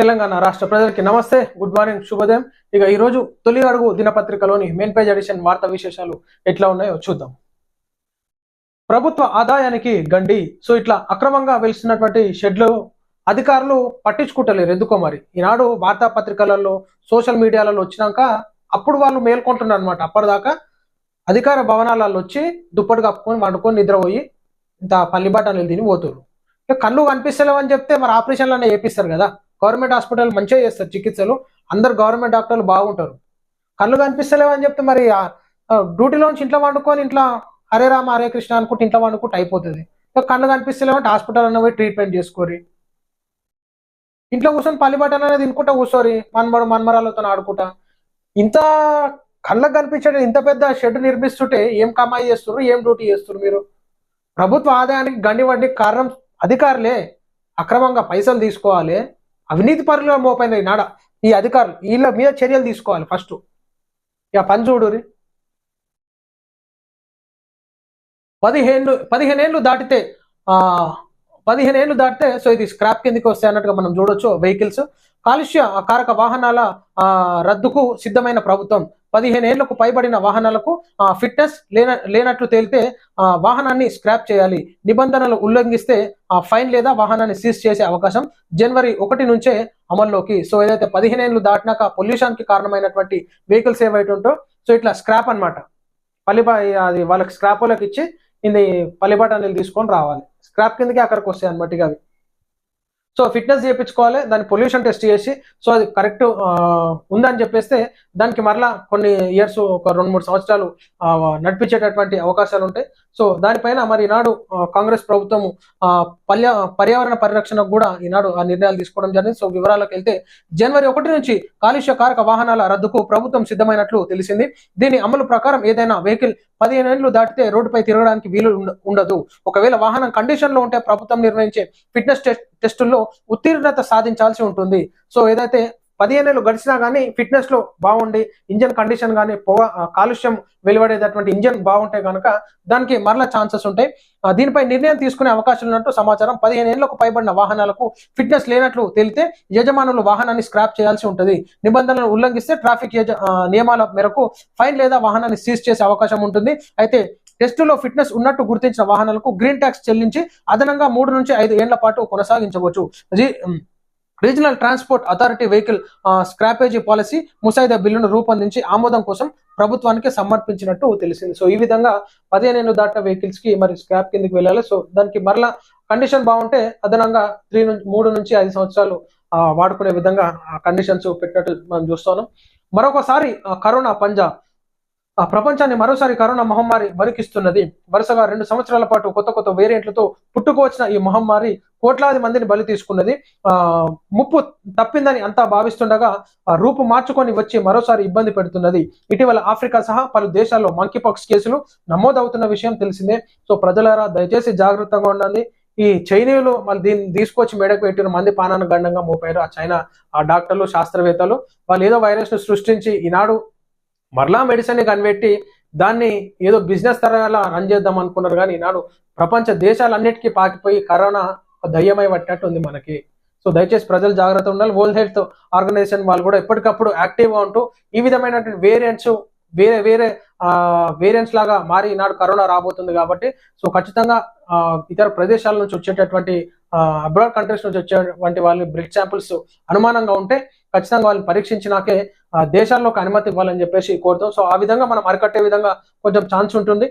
తెలంగాణ రాష్ట్ర ప్రజలకి నమస్తే గుడ్ మార్నింగ్ శుభోదయం. ఇక ఈరోజు తొలి అడుగు దినపత్రికలోని మెయిన్ పేజ్ ఎడిషన్ వార్తా విశేషాలు ఎట్లా ఉన్నాయో చూద్దాం. ప్రభుత్వ ఆదాయానికి గండి. సో ఇట్లా అక్రమంగా వెలిసినటువంటి షెడ్లు అధికారులు పట్టించుకుంటలేరు. ఎందుకో మరి? ఈనాడు వార్తాపత్రికలలో సోషల్ మీడియాలలో వచ్చినాక అప్పుడు వాళ్ళు మేల్కొంటున్నారు అనమాట అప్పటిదాకా అధికార భవనాలలో వచ్చి దుప్పటి కప్పుకొని వండుకొని నిద్రపోయి ఇంత పల్లి బట్టలు తిని పోతున్నారు కళ్ళు కనిపిస్తలేవని చెప్తే మరి ఆపరేషన్లనే చేపిస్తారు కదా. గవర్నమెంట్ హాస్పిటల్ మంచిగా చేస్తారు చికిత్సలు. అందరు గవర్నమెంట్ డాక్టర్లు బాగుంటారు. కళ్ళు కనిపిస్తలేవు అని చెప్తే మరి డ్యూటీలో నుంచి డ్యూటీలోంచి ఇంట్లో వండుకొని ఇంట్లో హరే రామ హరే కృష్ణ అనుకుంటే ఇంట్లో వండుకుంటే అయిపోతుంది. కళ్ళు కనిపిస్తలేవు అంటే హాస్పిటల్ అన్న పోయి ట్రీట్మెంట్ చేసుకోరి ఇంట్లో కూర్చొని పల్లిబట్టలు అనేది తినుకుంటా కూర్చోరి మన్మడు మన్మరాలతో ఆడుకుంటా. ఇంత కళ్ళకు కనిపించడం ఇంత పెద్ద షెడ్ నిర్మిస్తుంటే ఏం కమాయి చేస్తున్నారు ఏం డ్యూటీ చేస్తున్నారు మీరు? ప్రభుత్వ ఆదాయానికి గండి వడ్డీ కారణం అధికారులే. అక్రమంగా పైసలు తీసుకోవాలి. అవినీతి పరులుగా మోపైన నాడ. ఈ అధికారులు వీళ్ళ మీద చర్యలు తీసుకోవాలి ఫస్ట్. ఇక పని చూడురి పదిహేను ఏళ్ళు దాటితే ఆ పదిహేనేళ్ళు దాటితే సో ఇది స్క్రాప్ కిందకి వస్తాయి అన్నట్టుగా మనం చూడొచ్చు వెహికల్స్ కాలుష్య కారక వాహనాల రద్దుకు సిద్ధమైన ప్రభుత్వం. పదిహేను ఏళ్ళకు పైబడిన వాహనాలకు ఫిట్నెస్ లేన లేనట్లు తేలితే ఆ, వాహనాన్ని స్క్రాప్ చేయాలి. నిబంధనలు ఉల్లంఘిస్తే ఆ, ఫైన్ లేదా వాహనాన్ని సీజ్ చేసే అవకాశం జనవరి ఒకటి నుంచే అమల్లోకి. సో ఏదైతే పదిహేను ఏళ్ళు దాటినాక పొల్యూషన్కి కారణమైనటువంటి వెహికల్స్ ఏవైతే ఉంటో సో ఇట్లా స్క్రాప్ అన్నమాట. పల్లిబా అది వాళ్ళకి స్క్రాప్ వాళ్ళకి ఇచ్చి ఇది పల్లిబాట తీసుకొని రావాలి. స్క్రాప్ కిందకి అక్కడికి వస్తాయి అనమాట ఇక అవి. సో ఫిట్నెస్ చేయించుకోవాలి దాని పొల్యూషన్ టెస్ట్ చేసి సో అది కరెక్ట్ ఉందని చెప్పేస్తే దానికి మరలా కొన్ని ఇయర్స్ ఒక రెండు మూడు సంవత్సరాలు నడిపించేటటువంటి అవకాశాలు ఉంటాయి. సో దానిపైన మరి ఈనాడు కాంగ్రెస్ ప్రభుత్వం ఆ, పర్యా పర్యావరణ పరిరక్షణకు కూడా ఈనాడు ఆ నిర్ణయాలు తీసుకోవడం జరిగింది. సో వివరాలకు వెళ్తే జనవరి ఒకటి నుంచి కాలుష్య కారక వాహనాల రద్దుకు ప్రభుత్వం సిద్ధమైనట్లు తెలిసింది. దీని అమలు ప్రకారం ఏదైనా వెహికల్ పదిహేను ఏళ్ళు దాటితే రోడ్డుపై తిరగడానికి వీలు ఉండ- ఉండదు. ఒకవేళ వాహనం కండిషన్లో ఉంటే ప్రభుత్వం నిర్వహించే ఫిట్నెస్ టెస్ట్ టెస్టుల్లో ఉత్తీర్ణత సాధించాల్సి ఉంటుంది. సో ఏదైతే పదిహేను ఏళ్ళు గడిచినా కానీ ఫిట్నెస్లో బాగుండి ఇంజన్ కండిషన్ కానీ పొగ కాలుష్యం వెలువడేటటువంటి ఇంజన్ బాగుంటే కనుక దానికి మరలా ఛాన్సెస్ ఉంటాయి. దీనిపై నిర్ణయం తీసుకునే అవకాశం ఉన్నట్టు సమాచారం పదిహేను ఏళ్ళకు పైబడిన వాహనాలకు ఫిట్నెస్ లేనట్లు తేలితే యజమానులు వాహనాన్ని స్క్రాప్ చేయాల్సి ఉంటుంది. నిబంధనలు ఉల్లంఘిస్తే ట్రాఫిక్ యజ- నియమాల మేరకు ఫైన్ లేదా వాహనాన్ని సీజ్ చేసే అవకాశం ఉంటుంది. అయితే టెస్టులో ఫిట్నెస్ ఉన్నట్టు గుర్తించిన వాహనాలకు గ్రీన్ ట్యాక్స్ చెల్లించి అదనంగా మూడు నుంచి ఐదు ఏళ్ళ పాటు కొనసాగించవచ్చు. Regional transport authority vehicle scrappage policy ముసాయిదా బిల్లును రూపొందించి ఆమోదం కోసం ప్రభుత్వానికి సమర్పించినట్టు తెలిసింది. సో ఈ విధంగా పదిహేను దాటిన వెహికల్స్కి మరి స్క్రాప్ కిందకి వెళ్ళాలి. సో దానికి మరలా కండిషన్ బాగుంటే అదనంగా త్రీ నుంచి మూడు నుంచి ఐదు సంవత్సరాలు వాడుకునే విధంగా కండిషన్స్ పెట్టినట్టు మనం చూస్తున్నాం. మరొకసారి కరోనా పంజా ఆ ప్రపంచాన్ని మరోసారి కరోనా మహమ్మారి వణికిస్తున్నది. వరుసగా రెండు సంవత్సరాల పాటు కొత్త కొత్త వేరియంట్లతో పుట్టుకొచ్చిన ఈ మహమ్మారి కోట్లాది మందిని బలి తీసుకున్నది. ఆ ముప్పు తప్పిందని అంతా భావిస్తుండగా ఆ, రూపు మార్చుకొని వచ్చి మరోసారి ఇబ్బంది పెడుతున్నది. ఇటీవల ఆఫ్రికా సహా పలు దేశాల్లో మంకీపాక్స్ కేసులు నమోదవుతున్న విషయం తెలిసిందే. సో ప్రజలారా దయచేసి జాగ్రత్తగా ఉండండి. ఈ చైనీయులు మళ్ళీ దీన్ని తీసుకొచ్చి మెడకు పెట్టిన మంది పానాను గండంగా మోపారు. ఆ చైనా ఆ డాక్టర్లు శాస్త్రవేత్తలు వాళ్ళు ఏదో వైరస్ను సృష్టించి ఈనాడు మరలా మెడిసిన్ని కనిపెట్టి దాన్ని ఏదో బిజినెస్ తరగా రన్ చేద్దాం అనుకున్నారు కానీ ఈనాడు ప్రపంచ దేశాలన్నిటికీ పాకిపోయి కరోనా దయ్యమై పట్టినట్టు ఉంది మనకి. సో దయచేసి ప్రజలు జాగ్రత్త ఉండాలి. వరల్డ్ హెల్త్ ఆర్గనైజేషన్ వాళ్ళు కూడా ఎప్పటికప్పుడు యాక్టివ్గా ఉంటూ ఈ విధమైనటువంటి వేరియంట్స్ వేరే వేరే వేరియంట్స్ లాగా మారి ఈనాడు కరోనా రాబోతుంది కాబట్టి సో ఖచ్చితంగా ఇతర ప్రదేశాల నుంచి వచ్చేటటువంటి అబ్రాడ్ కంట్రీస్ నుంచి వచ్చేటువంటి వాళ్ళ బ్లడ్ శాంపిల్స్ అనుమానంగా ఉంటే ఖచ్చితంగా వాళ్ళని పరీక్షించినాకే దేశాల్లో దేశాల్లోకి అనుమతి ఇవ్వాలని చెప్పేసి కోరుతాం. సో ఆ విధంగా మనం అరికట్టే విధంగా కొంచెం ఛాన్స్ ఉంటుంది.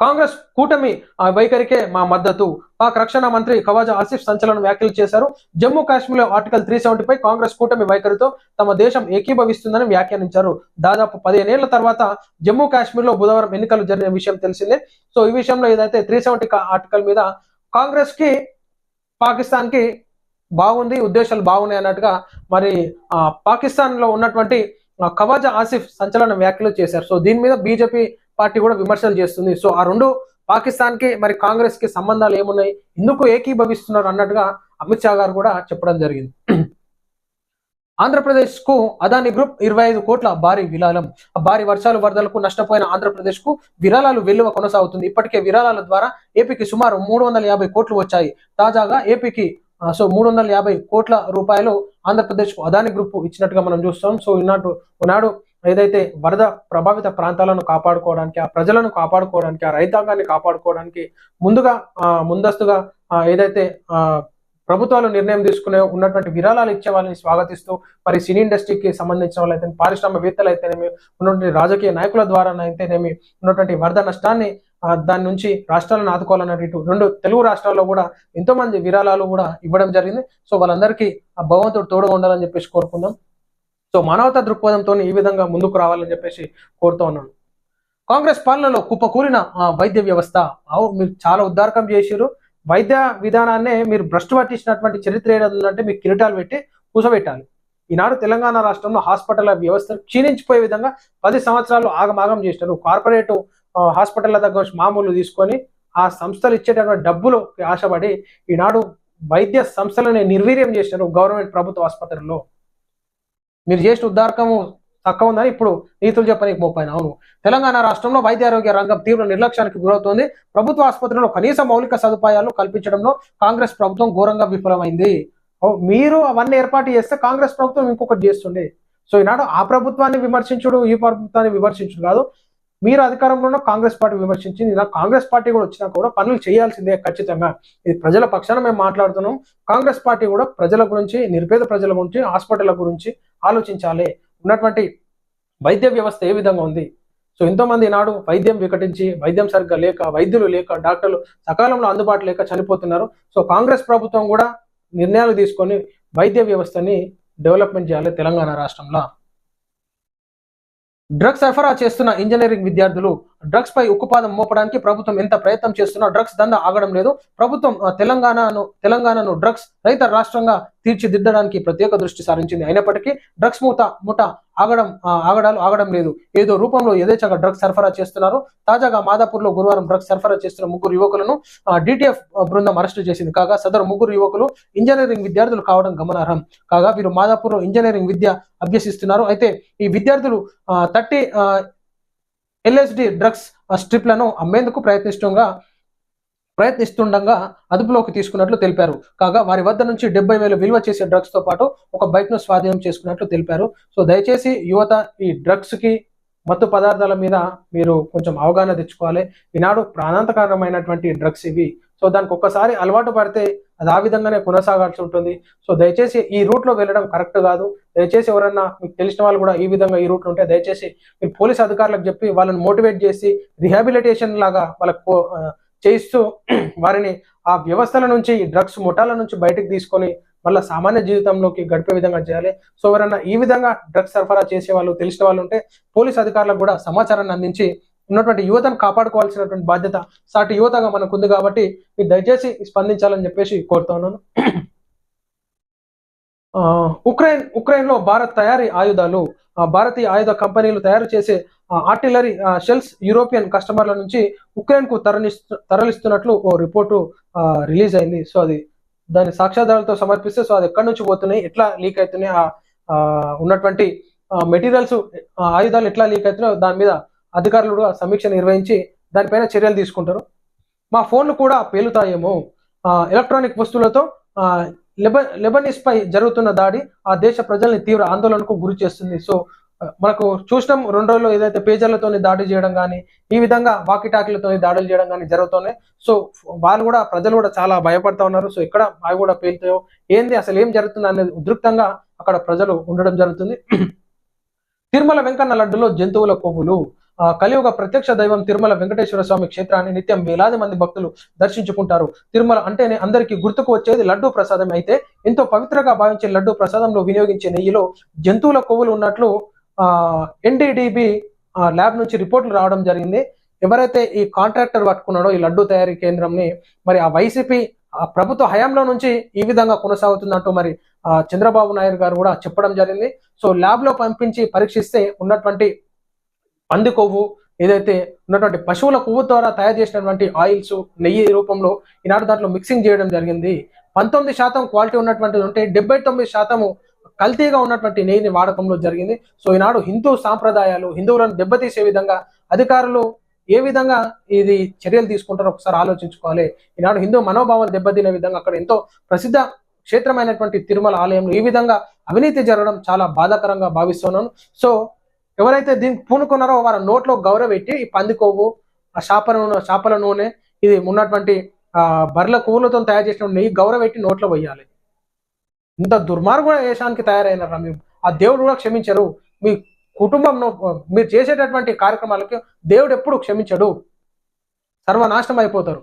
కాంగ్రెస్ కూటమి ఆ, వైఖరికే మా మద్దతు. పాక్ రక్షణ మంత్రి ఖవాజా ఆసిఫ్ సంచలన వ్యాఖ్యలు చేశారు. జమ్మూ కాశ్మీర్లో ఆర్టికల్ త్రీ పై కాంగ్రెస్ కూటమి వైఖరితో తమ దేశం ఏకీభవిస్తుందని వ్యాఖ్యానించారు. దాదాపు పదిహేనేళ్ళ తర్వాత జమ్మూ కాశ్మీర్లో బుధవారం ఎన్నికలు జరిగిన విషయం తెలిసిందే. సో ఈ విషయంలో ఏదైతే త్రీ సెవెంటీ ఆర్టికల్ మీద కాంగ్రెస్కి పాకిస్తాన్కి బాగుంది ఉద్దేశాలు బాగున్నాయి అన్నట్టుగా మరి ఆ, పాకిస్తాన్లో ఉన్నటువంటి ఖవాజా ఆసిఫ్ సంచలన వ్యాఖ్యలు చేశారు. సో దీని మీద బీజేపీ పార్టీ కూడా విమర్శలు చేస్తుంది. సో ఆ రెండు పాకిస్తాన్కి మరి కాంగ్రెస్కి సంబంధాలు ఏమున్నాయి? ఎందుకు ఏకీభవిస్తున్నారు అన్నట్టుగా అమిత్ షా గారు కూడా చెప్పడం జరిగింది. ఆంధ్రప్రదేశ్కు అదాని గ్రూప్ ఇరవై ఐదు కోట్ల భారీ విరాళం. భారీ వర్షాలు వరదలకు నష్టపోయిన ఆంధ్రప్రదేశ్కు విరాళాలు వెలువ కొనసాగుతుంది. ఇప్పటికే విరాళాల ద్వారా ఏపీకి సుమారు మూడు వందల యాభై కోట్లు వచ్చాయి. తాజాగా ఏపీకి సో మూడు వందల యాభై కోట్ల రూపాయలు ఆంధ్రప్రదేశ్కు అదాని గ్రూప్ ఇచ్చినట్టుగా మనం చూస్తాం. సో ఈనాడు ఈనాడు ఏదైతే వరద ప్రభావిత ప్రాంతాలను కాపాడుకోవడానికి ఆ ప్రజలను కాపాడుకోవడానికి ఆ రైతాంగాన్ని కాపాడుకోవడానికి ముందుగా ముందస్తుగా ఏదైతే ఆ, ప్రభుత్వాలు నిర్ణయం తీసుకునే ఉన్నటువంటి విరాళాలు ఇచ్చే వాళ్ళని స్వాగతిస్తూ మరి సినీ ఇండస్ట్రీకి సంబంధించిన వాళ్ళైతే పారిశ్రామికవేత్తలు అయితేనేమి ఉన్నటువంటి రాజకీయ నాయకుల ద్వారా అయితేనేమి ఉన్నటువంటి వరద నష్టాన్ని దాని నుంచి రాష్ట్రాలను ఆదుకోవాలన్నట్టు ఇటు రెండు తెలుగు రాష్ట్రాల్లో కూడా ఎంతో మంది విరాళాలు కూడా ఇవ్వడం జరిగింది. సో వాళ్ళందరికీ ఆ భగవంతుడు తోడుగా ఉండాలని చెప్పేసి కోరుకుందాం. సో మానవతా దృక్పథంతో ఈ విధంగా ముందుకు రావాలని చెప్పేసి కోరుతూ ఉన్నాను. కాంగ్రెస్ పాలనలో కుప్పకూలిన ఆ, వైద్య వ్యవస్థ అవు మీరు చాలా ఉద్దారకం చేసారు వైద్య విధానాన్నే మీరు భ్రష్టు పట్టించినటువంటి చరిత్ర ఏదంటే మీకు కిరీటాలు పెట్టి కూసబెట్టాలి. ఈనాడు తెలంగాణ రాష్ట్రంలో హాస్పిటల్ వ్యవస్థ క్షీణించిపోయే విధంగా పది సంవత్సరాలు ఆగమాగం చేసినారు కార్పొరేట్ హాస్పిటల్ హాస్పిటల్ల దగ్గర మామూలు తీసుకొని ఆ సంస్థలు ఇచ్చేటటువంటి డబ్బులు ఆశపడి ఈనాడు వైద్య సంస్థలని నిర్వీర్యం చేసినారు గవర్నమెంట్ ప్రభుత్వ ఆసుపత్రుల్లో. మీరు చేసిన ఉద్దారకము తక్కువ ఉందని ఇప్పుడు నీతులు చెప్పనీకి మోపాయన అవును. తెలంగాణ రాష్ట్రంలో వైద్య ఆరోగ్య రంగం తీవ్ర నిర్లక్ష్యానికి గురవుతోంది. ప్రభుత్వ ఆసుపత్రుల్లో కనీస మౌలిక సదుపాయాలు కల్పించడంలో కాంగ్రెస్ ప్రభుత్వం ఘోరంగా విఫలమైంది. ఓ, మీరు అవన్నీ ఏర్పాటు చేస్తే కాంగ్రెస్ ప్రభుత్వం ఇంకొకటి చేస్తుండే. సో ఈనాడు ఆ ప్రభుత్వాన్ని విమర్శించుడు ఈ ప్రభుత్వాన్ని విమర్శించుడు కాదు. మీరు అధికారంలో ఉన్న కాంగ్రెస్ పార్టీ విమర్శించింది. ఇలా కాంగ్రెస్ పార్టీ కూడా వచ్చినా కూడా పనులు చేయాల్సిందే ఖచ్చితంగా. ఇది ప్రజల పక్షాన మేము మాట్లాడుతున్నాం. కాంగ్రెస్ పార్టీ కూడా ప్రజల గురించి నిరుపేద ప్రజల గురించి హాస్పిటల్ గురించి ఆలోచించాలి. ఉన్నటువంటి వైద్య వ్యవస్థ ఏ విధంగా ఉంది? సో ఎంతోమంది నాడు వైద్యం వికటించి వైద్యం సరిగ్గా లేక వైద్యులు లేక డాక్టర్లు సకాలంలో అందుబాటు లేక చనిపోతున్నారు. సో కాంగ్రెస్ ప్రభుత్వం కూడా నిర్ణయాలు తీసుకొని వైద్య వ్యవస్థని డెవలప్మెంట్ చేయాలి తెలంగాణ రాష్ట్రంలో. డ్రగ్స్ సరఫరా చేస్తున్న ఇంజనీరింగ్ విద్యార్థులు డ్రగ్స్ పై ఉక్కుపాదం మోపడానికి ప్రభుత్వం ఎంత ప్రయత్నం చేస్తున్నా డ్రగ్స్ దంద ఆగడం లేదు. ప్రభుత్వం తెలంగాణను తెలంగాణను డ్రగ్స్ రహిత రాష్ట్రంగా తీర్చిదిద్దడానికి ప్రత్యేక దృష్టి సారించింది. అయినప్పటికీ డ్రగ్స్ మూత ముఠ ఆగడం ఆగడాలు ఆగడం లేదు. ఏదో రూపంలో యథేచ్ఛగా డ్రగ్స్ సరఫరా చేస్తున్నారు. తాజాగా మాదాపూర్లో గురువారం డ్రగ్స్ సరఫరా చేస్తున్న ముగ్గురు యువకులను డిటిఎఫ్ బృందం అరెస్టు చేసింది. కాగా సదరు ముగ్గురు యువకులు ఇంజనీరింగ్ విద్యార్థులు కావడం గమనార్హం. కాగా వీరు మాదాపూర్లో ఇంజనీరింగ్ విద్య అభ్యసిస్తున్నారు. అయితే ఈ విద్యార్థులు థర్టీ ఎల్ఎస్డి డ్రగ్స్ స్ట్రిప్లను అమ్మేందుకు ప్రయత్నిస్తుండగా ప్రయత్నిస్తుండగా అదుపులోకి తీసుకున్నట్లు తెలిపారు. కాగా వారి వద్ద నుంచి డెబ్బై వేలు విలువ చేసే డ్రగ్స్తో పాటు ఒక బైక్ను స్వాధీనం చేసుకున్నట్లు తెలిపారు. సో దయచేసి యువత ఈ డ్రగ్స్కి మత్తు పదార్థాల మీద మీరు కొంచెం అవగాహన తెచ్చుకోవాలి. ఈనాడు ప్రాణాంతకరమైనటువంటి డ్రగ్స్ ఇవి. సో దానికి ఒక్కసారి అలవాటు పడితే అది ఆ విధంగానే కొనసాగాల్సి ఉంటుంది. సో దయచేసి ఈ రూట్లో వెళ్ళడం కరెక్ట్ కాదు. దయచేసి ఎవరన్నా మీకు తెలిసిన వాళ్ళు కూడా ఈ విధంగా ఈ రూట్లో ఉంటే దయచేసి మీరు పోలీస్ అధికారులకు చెప్పి వాళ్ళని మోటివేట్ చేసి రిహాబిలిటేషన్ లాగా వాళ్ళకు చేయిస్తూ వారిని ఆ వ్యవస్థల నుంచి డ్రగ్స్ ముఠాల నుంచి బయటకు తీసుకొని మళ్ళీ సామాన్య జీవితంలోకి గడిపే విధంగా చేయాలి. సో ఎవరన్నా ఈ విధంగా డ్రగ్స్ సరఫరా చేసే వాళ్ళు తెలిసిన వాళ్ళు ఉంటే పోలీస్ అధికారులకు కూడా సమాచారాన్ని అందించి ఉన్నటువంటి యువతను కాపాడుకోవాల్సినటువంటి బాధ్యత సాటి యువతగా మనకు ఉంది కాబట్టి మీరు దయచేసి స్పందించాలని చెప్పేసి కోరుతా ఉన్నాను. ఆ, ఉక్రెయిన్ ఉక్రెయిన్లో భారత్ తయారీ ఆయుధాలు ఆ, భారతీయ ఆయుధ కంపెనీలు తయారు చేసే ఆర్టిలరీ షెల్స్ యూరోపియన్ కస్టమర్ల నుంచి ఉక్రెయిన్కు తరలిస్తు తరలిస్తున్నట్లు ఓ రిపోర్టు రిలీజ్ అయింది. సో అది దాని సాక్ష్యాధారాలతో సమర్పిస్తే సో అది ఎక్కడి నుంచి పోతున్నాయి ఎట్లా లీక్ అవుతున్నాయి ఆ, ఉన్నటువంటి మెటీరియల్స్ ఆయుధాలు ఎట్లా లీక్ అవుతున్నాయో దాని మీద అధికారులు కూడా సమీక్ష నిర్వహించి దానిపైన చర్యలు తీసుకుంటారు. మా ఫోన్లు కూడా పేలుతాయేమో. ఎలక్ట్రానిక్ వస్తువులతో లెబ లెబనీస్ పై జరుగుతున్న దాడి ఆ దేశ ప్రజల్ని తీవ్ర ఆందోళనకు గురి చేస్తుంది. సో మనకు చూసినాం రెండు రోజుల్లో ఏదైతే పేజర్లతో దాడి చేయడం కానీ ఈ విధంగా వాకిటాకులతో దాడులు చేయడం కానీ జరుగుతున్నాయి. సో వాళ్ళు కూడా ప్రజలు కూడా చాలా భయపడతా ఉన్నారు. సో ఇక్కడ అవి కూడా పేలుతాయో ఏంది అసలు ఏం జరుగుతుంది అనేది ఉద్రిక్తంగా అక్కడ ప్రజలు ఉండడం జరుగుతుంది. తిరుమల వెంకన్న లడ్డులో జంతువుల కొవ్వులు. కలియుగ ప్రత్యక్ష దైవం తిరుమల వెంకటేశ్వర స్వామి క్షేత్రాన్ని నిత్యం వేలాది మంది భక్తులు దర్శించుకుంటారు. తిరుమల అంటేనే అందరికీ గుర్తుకు వచ్చేది లడ్డు ప్రసాదం అయితే ఎంతో పవిత్రంగా భావించే లడ్డు ప్రసాదంలో వినియోగించే నెయ్యిలో జంతువుల కొవ్వులు ఉన్నట్లు ఆ ఎన్డీడీబీ ల్యాబ్ నుంచి రిపోర్ట్లు రావడం జరిగింది. ఎవరైతే ఈ కాంట్రాక్టర్ పట్టుకున్నాడో ఈ లడ్డు తయారీ కేంద్రంని మరి ఆ వైసీపీ ఆ ప్రభుత్వ హయాంలో నుంచి ఈ విధంగా కొనసాగుతుందంటూ మరి ఆ చంద్రబాబు నాయుడు గారు కూడా చెప్పడం జరిగింది. సో ల్యాబ్లో పంపించి పరీక్షిస్తే ఉన్నటువంటి పంది కొవ్వు ఏదైతే ఉన్నటువంటి పశువుల కొవ్వు ద్వారా తయారు చేసినటువంటి ఆయిల్స్ నెయ్యి రూపంలో ఈనాడు దాంట్లో మిక్సింగ్ చేయడం జరిగింది. పంతొమ్మిది శాతం క్వాలిటీ ఉన్నటువంటిది ఉంటే డెబ్బై తొమ్మిది శాతము కల్తీగా ఉన్నటువంటి నెయ్యిని వాడకంలో జరిగింది. సో ఈనాడు హిందూ సాంప్రదాయాలు హిందువులను దెబ్బతీసే విధంగా అధికారులు ఏ విధంగా ఇది చర్యలు తీసుకుంటారో ఒకసారి ఆలోచించుకోవాలి. ఈనాడు హిందూ మనోభావాలు దెబ్బతినే విధంగా అక్కడ ఎంతో ప్రసిద్ధ క్షేత్రమైనటువంటి తిరుమల ఆలయంలో ఈ విధంగా అవినీతి జరగడం చాలా బాధాకరంగా భావిస్తున్నాను. సో ఎవరైతే దీనికి పూనుకున్నారో వారి నోట్లో గౌరవెట్టి ఈ పంది కొవ్వు ఆ చేపల నూనె చేపల నూనె ఇది ఉన్నటువంటి ఆ బర్రెల కొవ్వులతో తయారు చేసిన నెయ్యి గౌరవెట్టి నోట్లో వేయాలి ఇంత దుర్మార్గుల వేషానికి తయారైనారా మేము ఆ దేవుడు కూడా క్షమించరు. మీ కుటుంబంలో మీరు చేసేటటువంటి కార్యక్రమాలకి దేవుడు ఎప్పుడు క్షమించడు. సర్వనాశనం అయిపోతారు.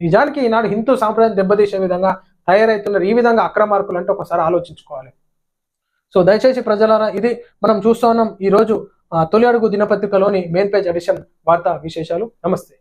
నిజానికి ఈనాడు హిందూ సాంప్రదాయం దెబ్బతీసే విధంగా తయారవుతున్నారు ఈ విధంగా అక్రమార్కులు అంటే ఒకసారి ఆలోచించుకోవాలి. సో దయచేసి ప్రజలారా ఇది మనం చూస్తూ ఉన్నాం ఈ రోజు ఆ, తొలి అడుగు దినపత్రికలోని మెయిన్ పేజ్ ఎడిషన్ వార్తా విశేషాలు. నమస్తే.